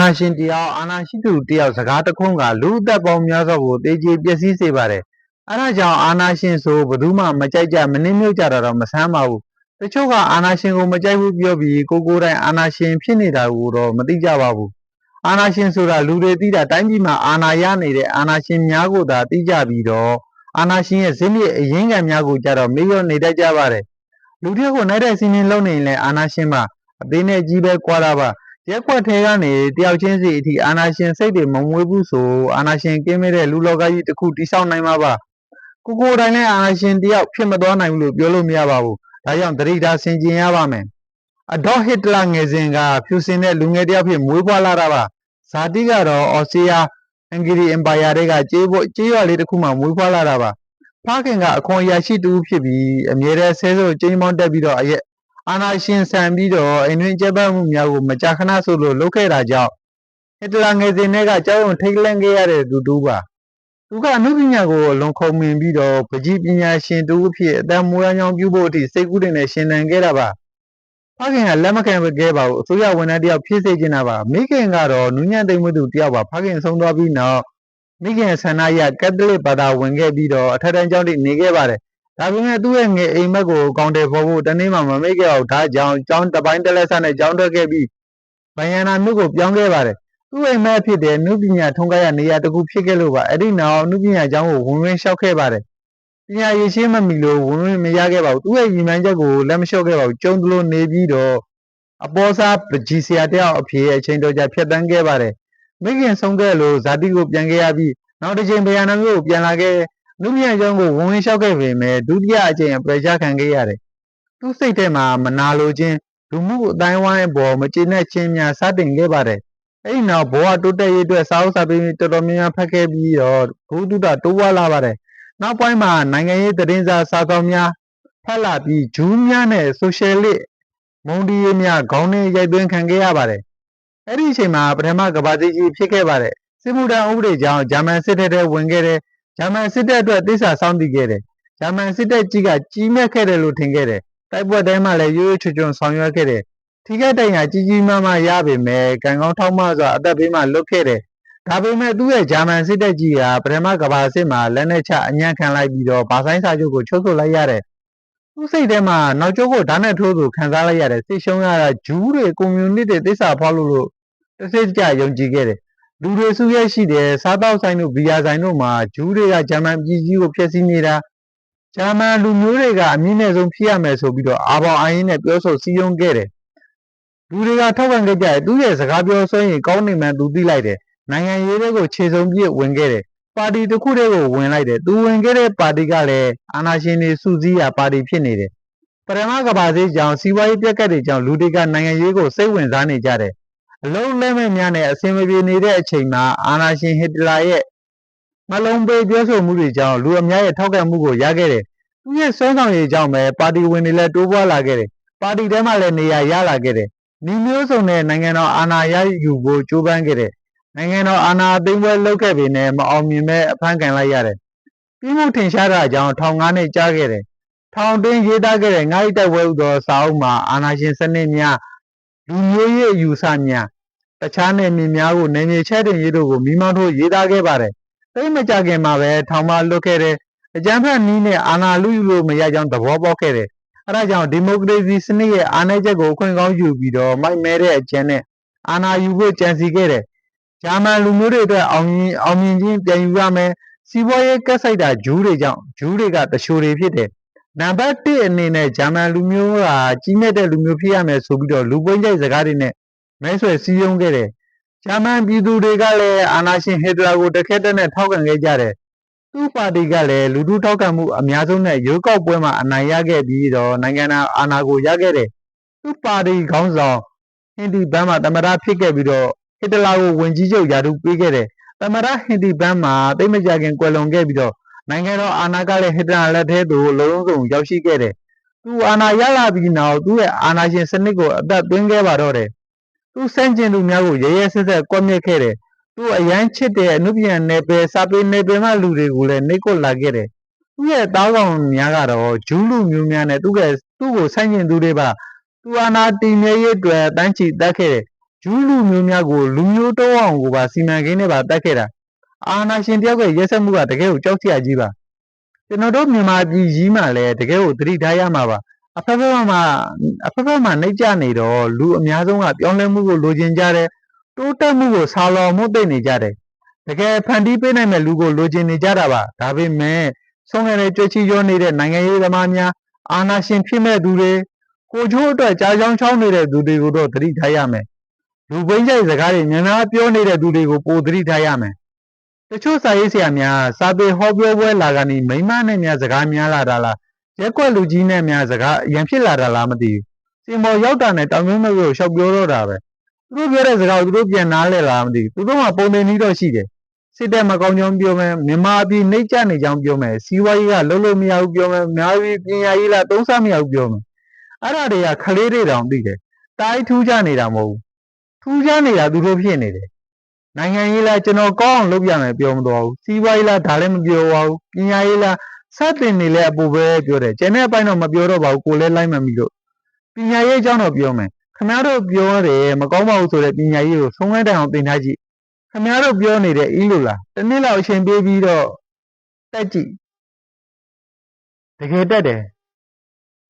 ဏာရှင်တယောက်အာဏာရှိသူတယောက်စကားတခွန်းကလူအသက်ပေါင်းများစွာကိုတေကျေပျက်စီးစေပါတယ်အဲဒါကြောင့်အာဏာရှင်ဆိုဘယ်သူမှမကြိုက်ကြမနှင်းမြုပ်ကြတာတော့မဆမ်းပါဘူးတချို့ကအာဏာရှင်ကိုမကြိုက်ဘူးပြောပြီးကိုကိုယ်တိုင်အာဏာရှင်ဖြစ်နေတာကိုတော့မသိကြပါဘူးအာဏာရှင်ဆိုတာလူတွေသိတာတိုင်းပြည်မှာအာဏာရနေတဲ့အာဏာရှင်များကိုသာသိကြပြီးတော့အာဏာရှင်ရဲ့ဇင်းမြစ်အရင်းခံများကိုကြတော့မေ့လျော့နေတတ်ကြပါတယ်လူတစ်ယောက်ကိုနိုင်တဲ့စီမင်းလုံးနေရင်လည်းအာဏာရှင်ပါအသေးနဲ့ကြီးပဲကွာတာပါ ရက်ွက်ထဲကနေတယောက်ချင်းစီအထိအာဏာရှင်စိတ်တွေမမွေးဘူးဆိုအာဏာရှင်ကင်းမဲ့တဲ့လူလောကကြီးတစ်ခုတိဆောက်နိုင်မှာပါကိုကိုယ်တိုင်လည်းအာဏာရှင်တယောက်ဖြစ်မသွားနိုင်ဘူးလို့ပြောလို့မရပါဘူးဒါကြောင့်သတိထားဆင်ခြင်ရပါမယ်အဒေါ်ဟစ်တလာငယ်စဉ်ကဖြူစင်တဲ့လူငယ်တယောက်ဖြစ်မွေးဖွားလာတာပါဇာတိကတော့အော်စတြေးလျအင်္ဂလိပ်အင်ပါယာတွေကကြေးဖို့ကြေးရွာလေးတစ်ခုမှမွေးဖွားလာတာပါဖခင်ကအခွန်အရာရှိတူဖြစ်ပြီးအမြဲတမ်းဆဲဆိုကျင်းမောင်းတက်ပြီးတော့အရက် အာနာရှင်ဆန်ပြီးတော့အိမ်တွင်ကျက်ပတ်မှုများကိုမကြာခဏဆိုလို့လုပ်ခဲ့တာကြောင့်ဟစ်တလာငယ်စဉ်တွေကကြောက်ရွံ့ထိတ်လန့်ခဲ့ရတဲ့သူတူပါသူကအမှုပညာကိုအလွန်ခုံမင်ပြီးတော့ပကြီးပညာရှင်တူအဖြစ်အတမွေးရောင်ပြုဖို့အထိစိတ်ကူးတင်နဲ့ရှင်သန်ခဲ့တာပါဖခင်ကလက်မခံခဲ့ပါဘူးအစိုးရဝန်ထမ်းတယောက်ဖြစ်စေချင်တာပါမိခင်ကတော့နူးညံ့သိမ့်မှုသူတယောက်ပါဖခင်ဆုံးသွားပြီးနောက်မိခင်ဆန္ဒရကက်သလစ်ဘာသာဝင်ခဲ့ပြီးတော့အထက်တန်းကျောင်းတိနေခဲ့ပါတယ် ဒါပေမဲ့သူ့ရဲ့ငယ်အိမ်မက်ကိုကောင်းတယ်ဖော်ဖို့တနေ့မှမမိတ်ခဲ့အောင်ဒါကြောင့်ကျောင်းတစ်ပိုင်းတစ်လက်ဆက်နဲ့ကျောင်းထွက်ခဲ့ပြီးဗယန္နာမြို့ကိုပြောင်းခဲ့ပါတယ်သူ့အိမ်မက်ဖြစ်တဲ့နုပညာထုံးကားရနေရာတစ်ခုဖြစ်ခဲ့လို့ပါအဲ့ဒီနောက်နုပညာကျောင်းကိုဝင်ဝင်လျှောက်ခဲ့ပါတယ်ပညာရည်ရှိမမီလို့ဝင်ဝင်မရခဲ့ပါဘူးသူ့ရဲ့ညီမန်းချက်ကိုလက်မလျှော့ခဲ့ပါဘူးကျုံတလို့နေပြီးတော့အပေါ်စားပကြီးဆရာတယောက်အဖြစ်အချိန်တော်ကြာဖြတ်တန်းခဲ့ပါတယ်မိခင်ဆုံးခဲ့လို့ဇာတိကိုပြန်ခဲ့ရပြီးနောက်တစ်ချိန်ဗယန္နာမြို့ကိုပြန်လာခဲ့ နုပညာကျောင်းကိုဝင်ဝင်လျှောက်ခဲ့ပေမဲ့ဒုတိယအကြိမ်အပယ်ချခံခဲ့ရတယ်သူ့စိတ်ထဲမှာမနာလိုခြင်းလူမှုအတိုင်းဝိုင်းအပေါ်မကျေနပ်ခြင်းများစတင်ခဲ့ပါတယ်အဲ့ဒီနောက်ဘဝတိုးတက်ရေးအတွက်စာအုပ်စာပေတော်တော်များများဖတ်ခဲ့ပြီးတော့ဘုဒ္ဓတာတိုးဝါလာပါတယ်နောက်ပိုင်းမှာနိုင်ငံရေးသတင်းစာစာဆောင်များဖတ်လာပြီးဂျူးများနဲ့ဆိုရှယ်လစ်မုန်ဒီရေးများခေါင်းနဲ့ရိုက်သွင်းခံခဲ့ရပါတယ်အဲ့ဒီအချိန်မှာပထမကမ္ဘာစစ်ကြီးဖြစ်ခဲ့ပါတယ်စစ်မှုထမ်းဥပဒေကြောင့်ဂျာမန်စစ်တပ်ထဲဝင်ခဲ့တဲ့ ဂျာမန်စစ်တပ်အတွက်တိစ္ဆာစောင့်တည်ခဲ့တယ်ဂျာမန်စစ်တပ်ကြီးကကြီးမြတ်ခဲ့တယ်လို့ထင်ခဲ့တယ်တိုက်ပွဲတိုင်းမှာလည်းရိုးရိုးချွတ်ချွတ်ဆောင်ရွက်ခဲ့တယ်ထိခိုက်တိုင်ရာကြီးကြီးမားမားရပေမဲ့ကံကောင်းထောက်မစွာအသက်ဘေးမှာလွတ်ခဲ့တယ်ဒါပေမဲ့သူ့ရဲ့ဂျာမန်စစ်တပ်ကြီးကပထမကမ္ဘာစစ်မှာလက်နက်ချအညံ့ခံလိုက်ပြီးတော့ဘာဆိုင်စာချုပ်ကိုချုပ်ဆိုလိုက်ရတယ်သူ့စိတ်ထဲမှာနောက်ကျောကိုဓာတ်နဲ့ထိုးသူခံစားလိုက်ရတယ်စိတ်ရှုံးရတာဂျူးတွေကွန်မြူနစ်တွေသစ္စာဖောက်လို့လို့တစ်စိတ်ကြယုံကြည်ခဲ့တယ် လူတွေစုရဲရှိတယ်စားတောက်ဆိုင်တို့ဘီယာဆိုင်တို့မှာဂျူးတွေကဂျာမန်ပြည်ကြီးကိုဖျက်ဆီးနေတာဂျာမန်လူမျိုးတွေကအမြင့်နဲ့ဆုံးဖြစ်ရမယ်ဆိုပြီးတော့အာဘောင်အရင်နဲ့ပြောဆိုစည်းရုံးခဲ့တယ်လူတွေကထောက်ခံခဲ့ကြတယ်သူ့ရဲ့စကားပြောဆိုရင်ကောင်းနေမှန်းသူသိလိုက်တယ်နိုင်ငံရေးတွေကိုခြေစုံပြည့်ဝင်ခဲ့တယ်ပါတီတစ်ခုတည်းကိုဝင်လိုက်တယ်သူဝင်ခဲ့တဲ့ပါတီကလည်းအာဏာရှင်တွေစုစည်းရာပါတီဖြစ်နေတယ်ပထမကဘာသေးကြောင့်စီးပွားရေးပြက်ကတ်တွေကြောင့်လူတွေကနိုင်ငံရေးကိုစိတ်ဝင်စားနေကြတယ် အလုံးလဲမဲ့များနဲ့အစင်မပြေနေတဲ့အချိန်မှာအာနာရှင်ဟစ်တလာရဲ့နှလုံးပေးပြောဆိုမှုတွေကြောင့်လူအများရဲ့ထောက်ခံမှုကိုရခဲ့တယ်။သူရဲ့စွမ်းဆောင်ရည်ကြောင့်ပဲပါတီဝင်တွေလည်းတိုးပွားလာခဲ့တယ်။ပါတီထဲမှာလည်းနေရာရလာခဲ့တယ်။ဒီမျိုးစုံနဲ့နိုင်ငံတော်အာဏာရယူဖို့ကြိုးပမ်းခဲ့တယ်။နိုင်ငံတော်အာဏာသိမ်းပွဲလုပ်ခဲ့ပေမဲ့မအောင်မြင်မဲ့အဖမ်းခံလိုက်ရတယ်။ပြီးမှုထင်ရှားတာကြောင့်ထောင်ငါးနှစ်ကြာခဲ့တယ်။ထောင်တွင်းရေးသားခဲ့တဲ့ငါးရီတိုက်ပွဲဥသောစာအုပ်မှာအာဏာရှင်စနစ်များလူမျိုးရေးအယူဆများ တခြားနယ်မြေများကိုနယ်မြေချဲ့တင်ရေးတို့ကိုမိမောင်းထိုးရေးသားခဲ့ပါတယ်။သိမကြခင်မှာပဲထောင်မလွတ်ခဲ့တဲ့အကြမ်းဖက်နည်းနဲ့အာဏာလုယူလို့မရကြောင်းသဘောပေါက်ခဲ့တယ်။အဲဒါကြောင့်ဒီမိုကရေစီစနစ်ရဲ့အာဏာချက်ကိုအခွင့်ကောင်းယူပြီးတော့မိုက်မဲတဲ့အကြမ်းနဲ့အာဏာယူဖို့ကြံစီခဲ့တယ်။ဂျာမန်လူမျိုးတွေအတွက်အောင်မြင်အောင်မြင်ခြင်းပြန်ယူရမယ်။စီးပွားရေးကက်ဆိုင်တာဂျူးတွေကြောင့်ဂျူးတွေကတချိုတွေဖြစ်တယ်။နံပါတ်1အနေနဲ့ဂျာမန်လူမျိုးကကြီးမြတ်တဲ့လူမျိုးဖြစ်ရမယ်ဆိုပြီးတော့လူပွင့်ကြိုက်စကားတွေနဲ့ မဲဆွယ်စည်းရုံးခဲ့တယ်။ဂျာမန်ပြည်သူတွေကလည်းအာနာရှင်ဟစ်တလာကိုတခက်တက်နဲ့ထောက်ခံခဲ့ကြတယ်။သူ့ပါတီကလည်းလူထုထောက်ခံမှုအများဆုံးနဲ့ရွေးကောက်ပွဲမှာအနိုင်ရခဲ့ပြီးတော့နိုင်ငံတော်အာဏာကိုရခဲ့တယ်။သူ့ပါတီခေါင်းဆောင်ဟင်ဒီဘန်းမှာသမရဖြစ်ခဲ့ပြီးတော့ဟစ်တလာကိုဝင်ကြီးချုပ်ယာတုပေးခဲ့တယ်။သမရဟင်ဒီဘန်းမှာတိတ်မကြခင်ကွယ်လွန်ခဲ့ပြီးတော့နိုင်ငံတော်အာဏာကလည်းဟစ်တလာလက်ထဲသို့လုံးလုံးစုံရောက်ရှိခဲ့တယ်။သူအာဏာရလာပြီးနောက်သူ့ရဲ့အာဏာရှင်စနစ်ကိုအသက်သွင်းခဲ့ပါတော့တယ် သူစန့်ကျင်သူများကိုရဲရဲဆက်ဆက်ကွပ်မျက်ခဲ့တယ်။သူအရန်ချစ်တဲ့အမှုပြန်နယ်ပယ်စာပေနယ်ပယ်မှလူတွေကိုလည်းနှိပ်ကွပ်လာခဲ့တယ်။သူ့ရဲ့သားကောင်များကတော့ဂျူးလူမျိုးများနဲ့သူ့ကသူ့ကိုဆန့်ကျင်သူတွေပါသူအာနာတီမြဲရေးအတွက်တန်းချီတက်ခဲ့တယ်။ဂျူးလူမျိုးများကိုလူမျိုးတုံးအောင်ကိုပါစီမံကိန်းနဲ့ပါတတ်ခဲ့တာအာနာရှင်တယောက်ရဲ့ရက်စက်မှုကတကယ်ကိုကြောက်စရာကြီးပါကျွန်တော်တို့မြန်မာပြည်ကြီးမှာလည်းတကယ်ကိုသတိထားရမှာပါ အဖက်ဖက်မှာအဖက်ဖက်မှာနှိပ်ကြနေတော့လူအများဆုံးကပြောင်းလဲမှုကိုလိုချင်ကြတယ်တိုးတက်မှုကိုဆာလော်မှုသိနေကြတယ်တကယ်ဖန်တီးပေးနိုင်မဲ့လူကိုလိုချင်နေကြတာပါဒါပေမဲ့ဆုံးခဲ့တဲ့ကြွချီရောနေတဲ့နိုင်ငံရေးသမားများအာနာရှင်ဖြစ်မဲ့သူတွေကိုချိုးအတွက်ကြားချောင်းချောင်းနေတဲ့သူတွေကိုတော့သတိထားရမယ်လူပိန်းကြိုက်စကားတွေများများပြောနေတဲ့သူတွေကိုပိုသတိထားရမယ်တချို့စာရေးဆရာများစာပေဟောပြောပွဲလာကနေမိမနဲ့များစကားများလာတာလား ရက်ကွက်လူကြီးနဲ့များစကားအရင်ဖြစ်လာတာလားမသိဘူးစင်မော်ရောက်တာနဲ့တောင်မျိုးမျိုးကိုရှောက်ပြောတော့တာပဲသူတို့ပြောတဲ့စကားကိုသူတို့ပြန်နားလဲလားမသိဘူးသူတို့ကပုံနေနီးတော့ရှိတယ်စစ်တဲ့မကောင်းကြောင်းပြောမယ်မြန်မာပြည်နှိမ့်ချနေကြောင်းပြောမယ်စီးပွားရေးကလုံးလုံးမရဘူးပြောမယ်များပြီးပညာရေးလားသုံးဆမရဘူးပြောမယ်အဲ့ဒါတွေကခလေးတွေတောင်သိတယ်တိုင်းထူးကြနေတာမဟုတ်ဘူးထူးကြနေတာသူတို့ဖြစ်နေတယ်နိုင်ငံရေးလားကျွန်တော်ကောင်းအောင်လုပ်ပြမယ်ပြောမတော့ဘူးစီးပွားရေးလားဒါလည်းမပြောပါဘူးပညာရေးလား စတင်နေလဲအပူပဲပြောတယ်ကျန်တဲ့အပိုင်းတော့မပြောတော့ပါဘူးကိုလည်းလိုက်မှမီလို့ပညာရေးအကြောင်းတော့ပြောမယ်ခင်ဗျားတို့ပြောတယ်မကောင်းပါဘူးဆိုတဲ့ပညာရေးကိုဆုံးဝဲတိုင်အောင်သင်ထားကြည့်ခင်ဗျားတို့ပြောနေတဲ့အီးလို့လားတစ်နှစ်လောက်အချိန်ပေးပြီးတော့တက်ကြည့်တကယ်တက်တယ်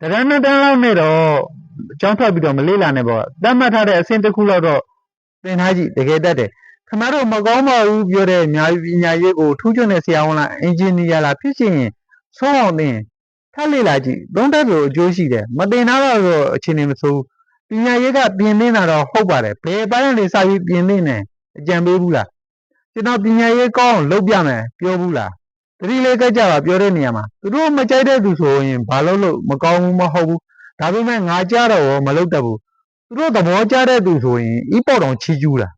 တရဏတန်းလောက်နဲ့တော့အကြောင်းထွက်ပြီးတော့မလေးလာနဲ့ပေါ့တတ်မှတ်ထားတဲ့အဆင့်တစ်ခုလောက်တော့သင်ထားကြည့်တကယ်တက်တယ်ခင်ဗျားတို့မကောင်းပါဘူးပြောတဲ့အများကြီးပညာရေးကိုထူးချွန်တဲ့ဆရာဝန်လားအင်ဂျင်နီယာလားဖြစ်ချင်ရင် ဆုံးအောင်သင်ထပ်လေ့လာကြည့်သုံးတက်လို့အကျိုးရှိတယ်မတင်တော့တော့အခြေအနေမဆိုးပညာရေးကပြင်နေတာတော့ဟုတ်ပါတယ်ဘယ်ပိုင်းကနေစပြီးပြင်နေတယ်အကြံပေးဘူးလားကျွန်တော်ပညာရေးကောင်းအောင်လုပ်ပြမယ်ပြောဘူးလားတတိလေးကကြပါပြောတဲ့နေရာမှာသူတို့မကြိုက်တဲ့သူဆိုရင်ဘာလို့လို့မကောင်းဘူးမဟုတ်ဘူးဒါပေမဲ့ငါကြတော့ရောမလုပ်တတ်ဘူးသူတို့သဘောကျတဲ့သူဆိုရင်ဤပေါ်တော်ချီးကျူးတာ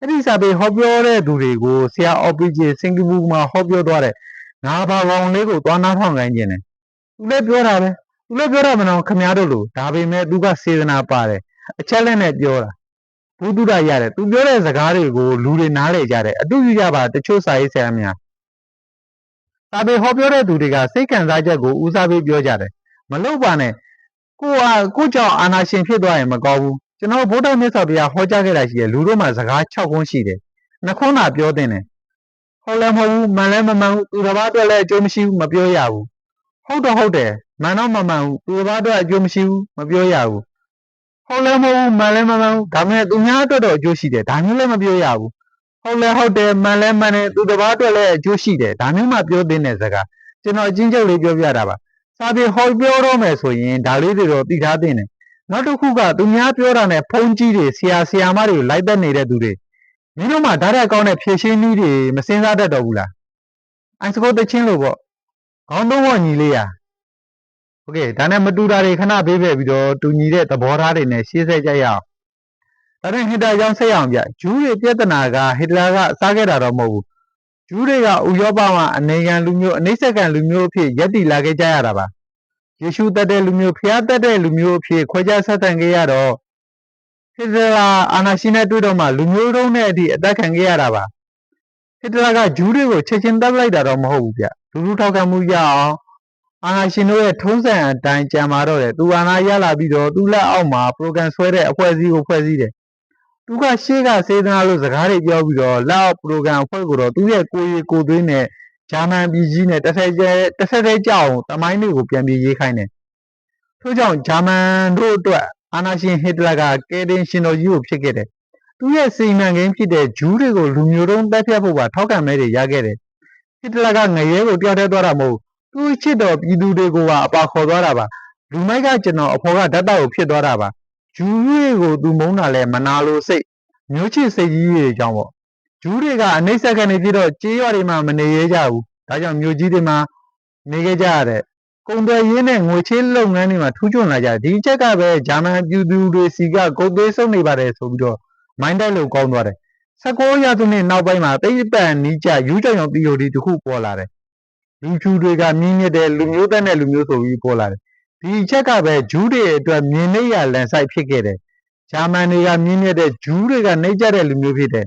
အဲ့ဒီစာပေဟောပြောတဲ့သူတွေကိုဆရာ OPJ စင်ကာပူမှာဟောပြောသွားတယ် ငါဘာကောင်လေးကိုသွားနာထောင်ခိုင်းခြင်းတယ်သူလည်းပြောတာပဲသူလည်းပြောတာမနော်ခမားတို့လို့ဒါပေမဲ့သူကစေတနာပါတယ်အချက်လက်နဲ့ပြောတာဘုဒ္ဓရရတယ်သူပြောတဲ့စကားတွေကိုလူတွေနားလည်ကြတယ်အတူယူကြပါတချို့စာရေးဆရာများစာပေဟောပြောတဲ့သူတွေကစိတ်ခံစားချက်ကိုဦးစားပေးပြောကြတယ်မလုပ်ပါနဲ့ကိုဟာကိုကြောင့်အာနာရှင်ဖြစ်သွားရင်မကောင်းဘူးကျွန်တော်ဗုဒ္ဓမြတ်စွာဘုရားဟောကြားခဲ့တာရှိတယ်လူတို့မှာစကား6ခုရှိတယ်နှခုသာပြောတင်တယ် ဟုတ်လည်းမဟုတ်ဘူးမှန်လည်းမမှန်ဘူးသူတစ်ပါးအတွက်လည်းအကျိုးမရှိဘူးမပြောရဘူးဟုတ်တော့ဟုတ်တယ်မှန်တော့မမှန်ဘူးသူတစ်ပါးအတွက်အကျိုးမရှိဘူးမပြောရဘူးဟုတ်လည်းမဟုတ်ဘူးမှန်လည်းမမှန်ဘူးဒါပေမဲ့သူများအတွက်တော့အကျိုးရှိတယ်ဒါမျိုးလည်းမပြောရဘူးဟုတ်လည်းဟုတ်တယ်မှန်လည်းမှန်တယ်သူတစ်ပါးအတွက်လည်းအကျိုးရှိတယ်ဒါမျိုးမှပြောသင့်တဲ့စကားကျွန်တော်အချင်းချုပ်လေးပြောပြတာပါစာပေဟောပြောတော့မယ်ဆိုရင်ဒါလေးတွေတော့သိထားသင့်တယ်နောက်တစ်ခုကသူများပြောတာနဲ့ဖုန်းကြီးတွေဆရာဆရာမတွေလိုက်သက်နေတဲ့သူတွေ မင်းတို့မှဓာတ်ရက်ကောင်းတဲ့ဖြည့်ရှင်းနည်းတွေမစင်စားတတ်တော့ဘူးလားအိုင်စကိုတချင်းလို့ပေါ့ခေါင်းသုံးဝညီလေးရာโอเคဒါနဲ့မတူတာတွေခဏဘေးဖက်ပြီးတော့တူညီတဲ့သဘောထားတွေနဲ့ရှေ့ဆက်ကြရအောင်ဒါနဲ့ဟစ်တာကြောင့်ဆက်ရအောင်ဗျဂျူးတွေပြဿနာကဟစ်တလာကစားခဲ့တာတော့မဟုတ်ဘူးဂျူးတွေကဥရောပမှာအနေခံလူမျိုးအနှိမ့်ဆက်ကန်လူမျိုးအဖြစ်ယက်တည်လာခဲ့ကြရတာပါယေရှုတတ်တဲ့လူမျိုးဖျားတတ်တဲ့လူမျိုးအဖြစ်ခွဲခြားဆက်ဆံခဲ့ရတော့ ဟစ်တလာအာနာရှင်နဲ့တွေ့တော့မှလူမျိုးတုံးနဲ့အထိအသက်ခံခဲ့ရတာပါဟစ်တလာကဂျူးတွေကိုချက်ချင်းတပ်လိုက်တာတော့မဟုတ်ဘူးဗျလူလူထောက်ခံမှုရအောင်အာနာရှင်တို့ရဲ့ထုံးစံအတိုင်းကြံမာတော့တယ်သူအာနာရလာပြီးတော့သူ့လက်အောက်မှာပရိုဂရမ်ဆွဲတဲ့အဖွဲ့အစည်းကိုဖွဲ့စည်းတယ်သူကရှေ့ကစေတနာလို့စကားတွေပြောပြီးတော့လက်အောက်ပရိုဂရမ်အဖွဲ့ကိုတော့သူ့ရဲ့ကိုယ်ရည်ကိုယ်သွေးနဲ့ဂျာမန်ပြည်ကြီးနဲ့တစ်ထက်ကျတစ်ထက်တည်းကြောက်အောင်တမိုင်းတွေကိုပြန်ပြီးရေးခိုင်းတယ်ထို့ကြောင့်ဂျာမန်တို့အတွက် အာနာရှင်ဟစ်တလာကကယ်တင်ရှင်တော်ကြီးကိုဖြစ်ခဲ့တယ်သူရဲ့စီမံကိန်းဖြစ်တဲ့ဂျူးတွေကိုလူမျိုးတုံးတက်ဖြတ်ဖို့ပါထောက်ခံမဲတွေရခဲ့တယ်ဟစ်တလာကငရဲကိုတယောက်တည်းသွားတာမဟုတ်သူ့ချစ်တော်ပြည်သူတွေကိုပါအပါခေါ်သွားတာပါလူမိုက်ကကျွန်တော်အဖော်ကဓာတ်တောက်ကိုဖြစ်သွားတာပါဂျူးတွေကိုသူမုန်းတာလဲမနာလိုစိတ်မျိုးချစ်စိတ်ကြီးတွေကြောင့်ပေါ့ဂျူးတွေကအနှိမ့်ဆက်ကနေပြီးတော့ကြေးရွာတွေမှာမနေရကြဘူးဒါကြောင့်မြို့ကြီးတွေမှာနေခဲ့ကြရတဲ့ ကုန်သွယ်ရေးနဲ့ငွေချေးလုပ်ငန်းတွေမှာထူးချွန်လာကြတယ်ဒီချက်ကပဲဂျာမန်ပြည်သူတွေစီကကုန်သွယ်ဆုံးနေပါတယ်ဆိုပြီးတော့မိုင်းတိုက်လို့ကောင်းသွားတယ်16ရာစုနှစ်နောက်ပိုင်းမှာတိတ်ပန်နီးကြယူကြောင်ရောင် theory တခုပေါ်လာတယ်လူဖြူတွေကမြင်းမြစ်တဲ့လူမျိုးသက်နဲ့လူမျိုးဆိုပြီးပေါ်လာတယ်ဒီချက်ကပဲဂျူးတွေအတွက်မြင်နေရလန်ဆိုင်ဖြစ်ခဲ့တယ်ဂျာမန်တွေကမြင်းမြစ်တဲ့ဂျူးတွေကနှိမ့်ကြတဲ့လူမျိုးဖြစ်တယ်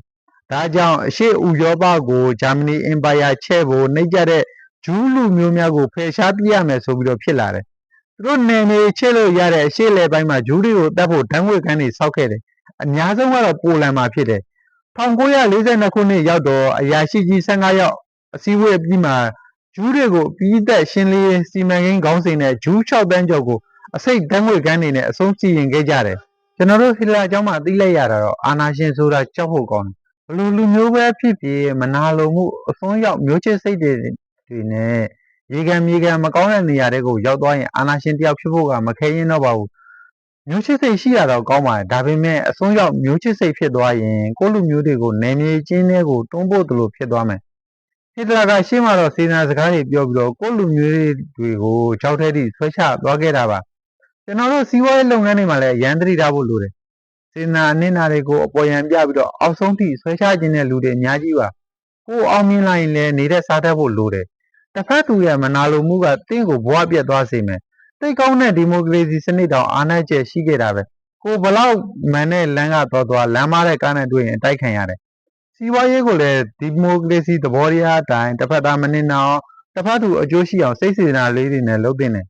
ဒါကြောင့်အရှေ့ဥရောပကိုဂျာမနီအင်ပါယာချဲ့ဖို့နှိမ့်ကြတဲ့ ဂျူးလူမျိုးများကိုဖယ်ရှားပြရမယ်ဆိုပြီးတော့ဖြစ်လာတယ်သူတို့နယ်မြေချဲ့လို့ရတဲ့အရှေ့လေပိုင်းမှာဂျူးတွေကိုတတ်ဖို့ဓာတ်ငွေကန်းတွေစောက်ခဲ့တယ်အများဆုံးကတော့ပိုလန်မှာဖြစ်တယ်1942ခုနှစ်ရောက်တော့အရာရှိကြီး15ယောက်အစည်းအဝေးအပြီးမှာဂျူးတွေကိုအပြီးသက်ရှင်းလင်းရေးစီမံကိန်းခေါင်းစဉ်နဲ့ဂျူး6တန်းကျော်ကိုအစိတ်တန်းငွေကန်းနေနဲ့အဆုံးစီရင်ခဲ့ကြတယ်ကျွန်တော်တို့ဟီလာအကြောင်းမှာသိလိုက်ရတာတော့အာနာရှင်ဆိုတာကြောက်ဖို့ကောင်းတယ်ဘလို့လူမျိုးပဲဖြစ်ဖြစ်မနာလိုမှုအစွန်းရောက်မျိုးချစ်စိတ်တွေ တွေနဲ့ရေကံမြေကံမကောင်းတဲ့နေရာတွေကိုရောက်သွားရင်အာနာရှင်တယောက်ဖြစ်ဖို့ကမခဲရင်တော့ပါဘူးမျိုးချစ်စိတ်ရှိရတော့ကောင်းပါတယ်ဒါပေမဲ့အစွန်းရောက်မျိုးချစ်စိတ်ဖြစ်သွားရင်ကိုယ့်လူမျိုးတွေကိုနယ်မြေချင်းတွေကိုတွန်းပို့သလိုဖြစ်သွားမယ်ဟစ်တလာကရှေ့မှာတော့စေနာစကားတွေပြောပြီးတော့ကိုယ့်လူမျိုးတွေကိုကြောက်တဲ့တိဆွဲချသွားခဲ့တာပါကျွန်တော်တို့စီးပွားရေးလုပ်ငန်းတွေမှာလည်းရန်တတိထားဖို့လိုတယ်စေနာအနစ်နာတွေကိုအပေါ်ယံပြပြီးတော့အောက်ဆုံးထိဆွဲချခြင်းတဲ့လူတွေအများကြီးပါကိုယ်အောင်မြင်လာရင်လည်းနေတဲ့စားတတ်ဖို့လိုတယ် တစ်ဖက်သူရဲ့မနာလိုမှုကတင့်ကိုဘဝပြတ်သွားစေမယ်တိတ်ကောင်းတဲ့ဒီမိုကရေစီစနစ်တောင်အားနည်းချက်ရှိခဲ့တာပဲကိုဘလောက်မန်တဲ့လမ်းကသွားသွားလမ်းမတဲ့ကားနဲ့တွေ့ရင်အတိုက်ခံရတယ်စီးပွားရေးကိုလည်းဒီမိုကရေစီသဘောတရားအတိုင်းတစ်ဖက်သားမနစ်နာအောင်တစ်ဖက်သူအကျိုးရှိအောင်စိတ်စေတနာလေးတွေနဲ့လုပ်တင်တယ်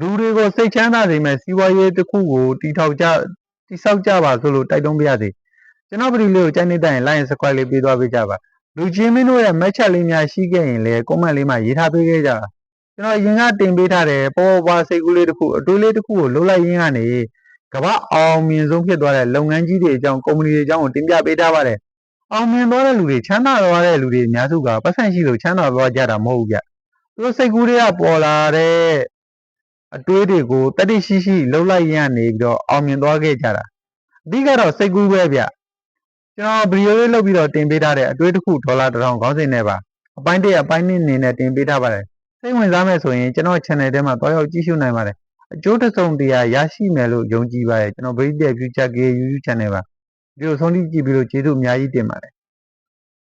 လူတွေကိုစိတ်ချမ်းသာစေမဲ့စီးပွားရေးတစ်ခုကိုတီထောက်ကြတိဆောက်ကြပါဆိုလို့တိုက်တွန်းပြရစေကျွန်တော်ဗီဒီယိုလေးကိုကြိုက်နေတဲ့ရင် like and subscribe လေးပေးသွားပေးကြပါ လူချင်းမင်းတို့ရဲ့ match ချက်လေးများရှိခဲ့ရင်လည်း comment လေးမှာရေးထားပေးခဲ့ကြပါကျွန်တော်အရင်ကတင်ပေးထားတဲ့ပေါ်ပေါ်ပါစိတ်ကူးလေးတစ်ခုအတွေးလေးတစ်ခုကိုလှုပ်လိုက်ရင်းကနေကမ္ဘာအောင်မြင်ဆုံးဖြစ်သွားတဲ့လုပ်ငန်းကြီးတွေအကြောင်းကုမ္ပဏီတွေအကြောင်းကိုတင်ပြပေးထားပါတယ်အောင်မြင်သွားတဲ့လူတွေချမ်းသာသွားတဲ့လူတွေအများစုကပတ်စံရှိလို့ချမ်းသာသွားကြတာမဟုတ်ဘူးကြသူတို့စိတ်ကူးတွေကပေါ်လာတဲ့အတွေးတွေကိုတတိရှိရှိလှုပ်လိုက်ရင်းကနေပြီးတော့အောင်မြင်သွားခဲ့ကြတာအဓိကတော့စိတ်ကူးပဲဗျ ကျွန်တော်ဗီဒီယိုလေးလုပ်ပြီးတော့တင်ပေးထားတဲ့အတွေးတစ်ခုဒေါ်လာတစ်ထောင်ခေါင်းစဉ်နဲ့ပါအပိုင်းတစ်အပိုင်းနှစ်အနေနဲ့တင်ပေးထားပါတယ်စိတ်ဝင်စားမယ်ဆိုရင်ကျွန်တော် channel ထဲမှာတွားရောက်ကြည့်ရှုနိုင်ပါတယ်အကျိုးတစ်စုံတရာရရှိမယ်လို့ယုံကြည်ပါတယ်ကျွန်တော်ဗိဒ္ဓ Future K YouTube channel ပါဒီလိုဆုံးဖြတ်ကြည့်ပြီးလို့ကျေးဇူးအများကြီးတင်ပါတယ်